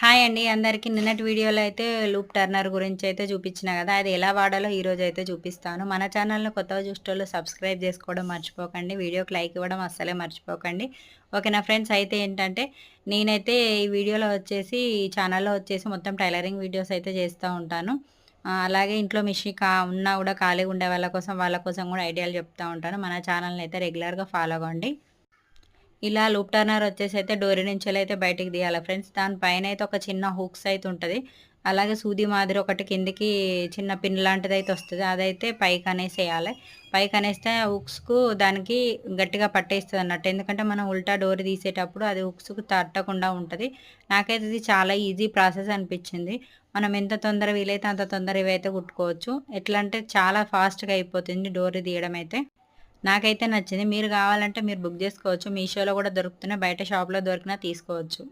Hi అండి అందరికీ నిన్నటి వీడియోలో అయితే లూప్ టర్నర్ గురించి అయితే చూపించిన కదా అది ఎలా వాడాలో ఈరోజు అయితే చూపిస్తాను. మన ఛానల్ని కొత్తగా చూసేటోళ్ళు సబ్స్క్రైబ్ చేసుకోవడం మర్చిపోకండి వీడియోకి లైక్ ఇవ్వడం అస్సలే మర్చిపోకండి. ఓకేనా ఫ్రెండ్స్ అయితే ఏంటంటే నేనైతే ఈ వీడియోలో వచ్చేసి ఈ ఛానల్లో వచ్చేసి మొత్తం టైలరింగ్ వీడియోస్ అయితే చేస్తూ ఉంటాను. అలాగే ఇంట్లో మిషన్ కా ఉన్నా కూడా ఖాళీగా ఉండే వాళ్ళ కోసం వాళ్ళ కోసం కూడా ఐడియాలు చెప్తూ ఉంటాను. మన ఛానల్ని అయితే రెగ్యులర్గా ఫాలో అవ్వండి. ఇలా లూప్ టర్నర్ వచ్చేసి అయితే డోరీ నుంచి అయితే బయటికి తీయాలి ఫ్రెండ్స్. దానిపైన అయితే ఒక చిన్న హుక్స్ అయితే ఉంటుంది. అలాగే సూది మాదిరి ఒకటి కిందికి చిన్న పిన్ లాంటిది అయితే వస్తుంది. అదైతే పైకి అనేసేయాలి పైకి అనేస్తే హుక్స్కు దానికి గట్టిగా పట్టేస్తుంది అన్నట్టు ఎందుకంటే మనం ఉల్టా డోర్ తీసేటప్పుడు అది హుక్స్కు తట్టకుండా ఉంటుంది. నాకైతే ఇది చాలా ఈజీ ప్రాసెస్ అనిపించింది. మనం ఎంత తొందర వీలైతే అంత తొందర ఇవైతే కుట్టుకోవచ్చు. ఎట్లా అంటే చాలా ఫాస్ట్గా అయిపోతుంది డోర్ తీయడం అయితే నాకైతే నచ్చింది. మీరు కావాలంటే మీరు బుక్ చేసుకోవచ్చు. మీషోలో కూడా దొరుకుతున్నాయి. బయట షాప్లో దొరికినా తీసుకోవచ్చు.